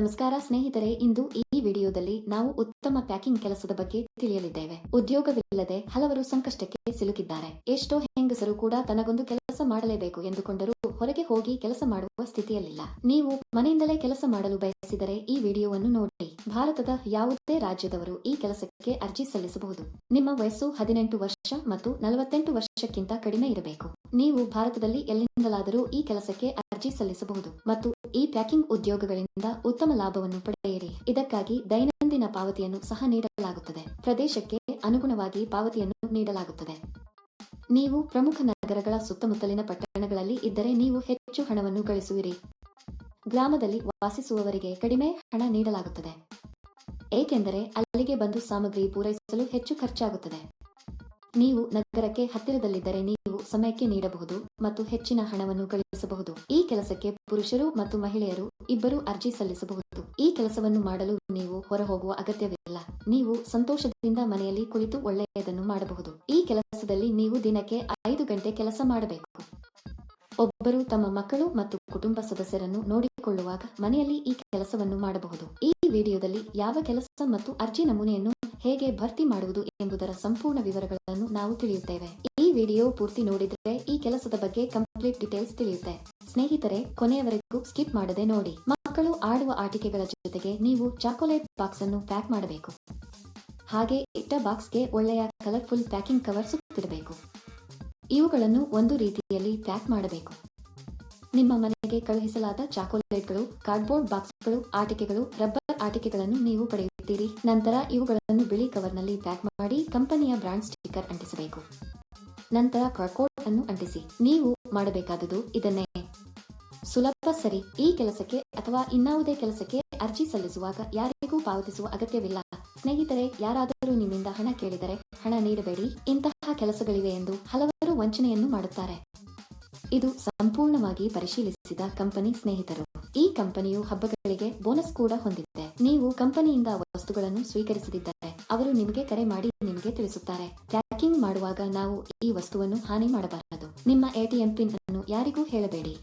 ನಮಸ್ಕಾರ ಸ್ನೇಹಿತರೆ, ಇಂದು ಈ ವಿಡಿಯೋದಲ್ಲಿ ನಾವು ಉತ್ತಮ ಪ್ಯಾಕಿಂಗ್ ಕೆಲಸದ ಬಗ್ಗೆ ತಿಳಿಯಲಿದ್ದೇವೆ. ಉದ್ಯೋಗವಿಲ್ಲದೆ ಹಲವರು ಸಂಕಷ್ಟಕ್ಕೆ ಸಿಲುಕಿದ್ದಾರೆ. ಎಷ್ಟೋ ಹೆಂಗಸರು ಕೂಡ ತನಗೊಂದು ಕೆಲಸ ಮಾಡಲೇಬೇಕು ಎಂದುಕೊಂಡರೂ ಹೊರಗೆ ಹೋಗಿ ಕೆಲಸ ಮಾಡುವ ಸ್ಥಿತಿಯಲ್ಲಿಲ್ಲ. ನೀವು ಮನೆಯಿಂದಲೇ ಕೆಲಸ ಮಾಡಲು ಬಯಸಿದರೆ ಈ ವಿಡಿಯೋವನ್ನು ನೋಡಿ. ಭಾರತದ ಯಾವುದೇ ರಾಜ್ಯದವರು ಈ ಕೆಲಸಕ್ಕೆ ಅರ್ಜಿ ಸಲ್ಲಿಸಬಹುದು. ನಿಮ್ಮ ವಯಸ್ಸು ಹದಿನೆಂಟು ವರ್ಷ ಮತ್ತು ನಲವತ್ತೆಂಟು ವರ್ಷಕ್ಕಿಂತ ಕಡಿಮೆ ಇರಬೇಕು. ನೀವು ಭಾರತದಲ್ಲಿ ಎಲ್ಲಿಂದಲಾದರೂ ಈ ಕೆಲಸಕ್ಕೆ ಅರ್ಜಿ ಸಲ್ಲಿಸಬಹುದು ಮತ್ತು ಈ ಪ್ಯಾಕಿಂಗ್ ಉದ್ಯೋಗಗಳಿಂದ ಉತ್ತಮ ಲಾಭವನ್ನು ಪಡೆಯಿರಿ. ಇದಕ್ಕಾಗಿ ದೈನಂದಿನ ಪಾವತಿಯನ್ನು ಸಹ ನೀಡಲಾಗುತ್ತದೆ. ಪ್ರದೇಶಕ್ಕೆ ಅನುಗುಣವಾಗಿ ಪಾವತಿಯನ್ನು ನೀಡಲಾಗುತ್ತದೆ. ನೀವು ಪ್ರಮುಖ ನಗರಗಳ ಸುತ್ತಮುತ್ತಲಿನ ಪಟ್ಟಣಗಳಲ್ಲಿ ಇದ್ದರೆ ನೀವು ಹೆಚ್ಚು ಹಣವನ್ನು ಗಳಿಸುವಿರಿ. ಗ್ರಾಮದಲ್ಲಿ ವಾಸಿಸುವವರಿಗೆ ಕಡಿಮೆ ಹಣ ನೀಡಲಾಗುತ್ತದೆ. ಏಕೆಂದರೆ ಅಲ್ಲಿಗೆ ಬಂದು ಸಾಮಗ್ರಿ ಪೂರೈಸಲು ಹೆಚ್ಚು ಖರ್ಚಾಗುತ್ತದೆ. ನೀವು ನಗರಕ್ಕೆ ಹತ್ತಿರದಲ್ಲಿದ್ದರೆ ನೀವು ಸಮಯಕ್ಕೆ ನೀಡಬಹುದು ಮತ್ತು ಹೆಚ್ಚಿನ ಹಣವನ್ನು ಗಳಿಸಬಹುದು ಈ ಕೆಲಸಕ್ಕೆ ಪುರುಷರು ಮತ್ತು ಮಹಿಳೆಯರು ಇಬ್ಬರು ಅರ್ಜಿ ಸಲ್ಲಿಸಬಹುದು. ಈ ಕೆಲಸವನ್ನು ಮಾಡಲು ನೀವು ಹೊರಹೋಗುವ ಅಗತ್ಯವಿಲ್ಲ. ನೀವು ಸಂತೋಷದಿಂದ ಮನೆಯಲ್ಲಿ ಕುಳಿತು ಒಳ್ಳೆಯದನ್ನು ಮಾಡಬಹುದು. ಈ ಕೆಲಸದಲ್ಲಿ ನೀವು ದಿನಕ್ಕೆ ಐದು ಗಂಟೆ ಕೆಲಸ ಮಾಡಬೇಕು. ಒಬ್ಬರು ತಮ್ಮ ಮಕ್ಕಳು ಮತ್ತು ಕುಟುಂಬ ಸದಸ್ಯರನ್ನು ನೋಡಿಕೊಳ್ಳುವಾಗ ಮನೆಯಲ್ಲಿ ಈ ಕೆಲಸವನ್ನು ಮಾಡಬಹುದು. ಈ ವಿಡಿಯೋದಲ್ಲಿ ಯಾವ ಕೆಲಸ ಮತ್ತು ಅರ್ಜಿ ನಮೂನೆಯನ್ನು ಹೇಗೆ ಭರ್ತಿ ಮಾಡುವುದು ಎಂಬುದರ ಸಂಪೂರ್ಣ ವಿವರಗಳನ್ನು ನಾವು ತಿಳಿಯುತ್ತೇವೆ. ಈ ವಿಡಿಯೋ ಪೂರ್ತಿ ನೋಡಿದರೆ ಈ ಕೆಲಸದ ಬಗ್ಗೆ ಕಂಪ್ಲೀಟ್ ಡೀಟೇಲ್ಸ್ ತಿಳಿಯುತ್ತೆ. ಸ್ನೇಹಿತರೆ, ಕೊನೆಯವರೆಗೂ ಸ್ಕಿಪ್ ಮಾಡದೆ ನೋಡಿ. ಮಕ್ಕಳು ಆಡುವ ಆಟಿಕೆಗಳ ಜೊತೆಗೆ ನೀವು ಚಾಕೊಲೇಟ್ ಬಾಕ್ಸ್ ಅನ್ನು ಪ್ಯಾಕ್ ಮಾಡಬೇಕು. ಹಾಗೆ ಇಟ್ಟ ಬಾಕ್ಸ್ಗೆ ಒಳ್ಳೆಯ ಕಲರ್ಫುಲ್ ಪ್ಯಾಕಿಂಗ್ ಕವರ್ ಸುತ್ತಿಡಬೇಕು. ಇವುಗಳನ್ನು ಒಂದು ರೀತಿಯಲ್ಲಿ ಪ್ಯಾಕ್ ಮಾಡಬೇಕು. ನಿಮ್ಮ ಮನೆಗೆ ಕಳುಹಿಸಲಾದ ಚಾಕೊಲೇಟ್ಗಳು, ಕಾರ್ಡ್ಬೋರ್ಡ್ ಬಾಕ್ಸ್ಗಳು, ಆಟಿಕೆಗಳು, ರಬ್ಬರ್ ಆಟಿಕೆಗಳನ್ನು ನೀವು ಪಡೆಯುತ್ತೀರಿ. ನಂತರ ಇವುಗಳನ್ನು ಬಿಳಿ ಕವರ್ನಲ್ಲಿ ಪ್ಯಾಕ್ ಮಾಡಿ ಕಂಪನಿಯ ಬ್ರಾಂಡ್ ಸ್ಟಿಕ್ಕರ್ ಅಂಟಿಸಬೇಕು. ನಂತರ ಕಾರ್ಕೋಡ್ ಅನ್ನು ಅಂಟಿಸಿ. ನೀವು ಮಾಡಬೇಕಾದುದು ಇದನ್ನೇ. ಸುಲಭ ಸರಿ. ಈ ಕೆಲಸಕ್ಕೆ ಅಥವಾ ಇನ್ನಾವುದೇ ಕೆಲಸಕ್ಕೆ ಅರ್ಜಿ ಸಲ್ಲಿಸುವಾಗ ಯಾರಿಗೂ ಪಾವತಿಸುವ ಅಗತ್ಯವಿಲ್ಲ. ಸ್ನೇಹಿತರೆ, ಯಾರಾದರೂ ನಿಮ್ಮಿಂದ ಹಣ ಕೇಳಿದರೆ ಹಣ ನೀಡಬೇಡಿ. ಇಂತಹ ಕೆಲಸಗಳಿವೆ ಎಂದು ಹಲವರು ವಂಚನೆಯನ್ನು ಮಾಡುತ್ತಾರೆ. ಇದು ಸಂಪೂರ್ಣವಾಗಿ ಪರಿಶೀಲಿಸಿದ ಕಂಪನಿ ಸ್ನೇಹಿತರು. ಈ ಕಂಪನಿಯು ಹಬ್ಬಗಳಿಗೆ ಬೋನಸ್ ಕೂಡ ಹೊಂದಿದೆ. ನೀವು ಕಂಪನಿಯಿಂದ ವಸ್ತುಗಳನ್ನು ಸ್ವೀಕರಿಸದಿದ್ದರೆ ಅವರು ನಿಮಗೆ ಕರೆ ಮಾಡಿ ನಿಮಗೆ ತಿಳಿಸುತ್ತಾರೆ. ಪ್ಯಾಕಿಂಗ್ ಮಾಡುವಾಗ ನಾವು ಈ ವಸ್ತುವನ್ನು ಹಾನಿ ಮಾಡಬಾರದು. ನಿಮ್ಮ ಎಟಿಎಂ ಪಿನ್ ಅನ್ನು ಯಾರಿಗೂ ಹೇಳಬೇಡಿ.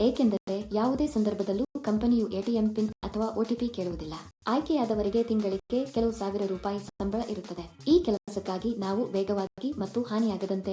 ಏಕೆಂದರೆ ಯಾವುದೇ ಸಂದರ್ಭದಲ್ಲೂ ಕಂಪನಿಯು ಎಟಿಎಂ ಪಿನ್ ಅಥವಾ ಒಟಿಪಿ ಕೇಳುವುದಿಲ್ಲ. ಆಯ್ಕೆಯಾದವರಿಗೆ ತಿಂಗಳಿಗೆ ಕೆಲವು ಸಾವಿರ ರೂಪಾಯಿ ಸಂಬಳ ಇರುತ್ತದೆ. ಈ ಕೆಲಸಕ್ಕಾಗಿ ನಾವು ವೇಗವಾಗಿ ಮತ್ತು ಹಾನಿಯಾಗದಂತೆ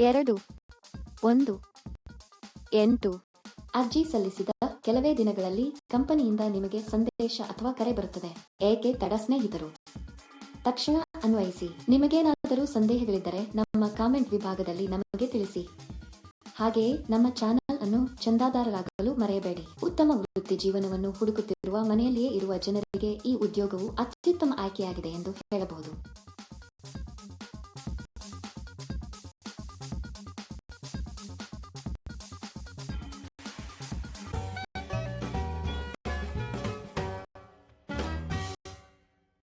ಎರಡು, ಒಂದು, ಎಂಟು ಅರ್ಜಿ ಸಲ್ಲಿಸಿದ ಕೆಲವೇ ದಿನಗಳಲ್ಲಿ ಕಂಪನಿಯಿಂದ ನಿಮಗೆ ಸಂದೇಶ ಅಥವಾ ಕರೆ ಬರುತ್ತದೆ. ಏಕೆ ತಡ ಸ್ನೇಹಿತರು? ತಕ್ಷಣ ಅನ್ವಯಿಸಿ. ನಿಮಗೇನಾದರೂ ಸಂದೇಹಗಳಿದ್ದರೆ ನಮ್ಮ ಕಾಮೆಂಟ್ ವಿಭಾಗದಲ್ಲಿ ನಮಗೆ ತಿಳಿಸಿ. ಹಾಗೆಯೇ ನಮ್ಮ ಚಾನೆಲ್ ಅನ್ನು ಚಂದಾದಾರರಾಗಲು ಮರೆಯಬೇಡಿ. ಉತ್ತಮ ವೃತ್ತಿ ಜೀವನವನ್ನು ಹುಡುಕುತ್ತಿರುವ ಮನೆಯಲ್ಲಿಯೇ ಇರುವ ಜನರಿಗೆ ಈ ಉದ್ಯೋಗವು ಅತ್ಯುತ್ತಮ ಆಯ್ಕೆಯಾಗಿದೆ ಎಂದು ಹೇಳಬಹುದು.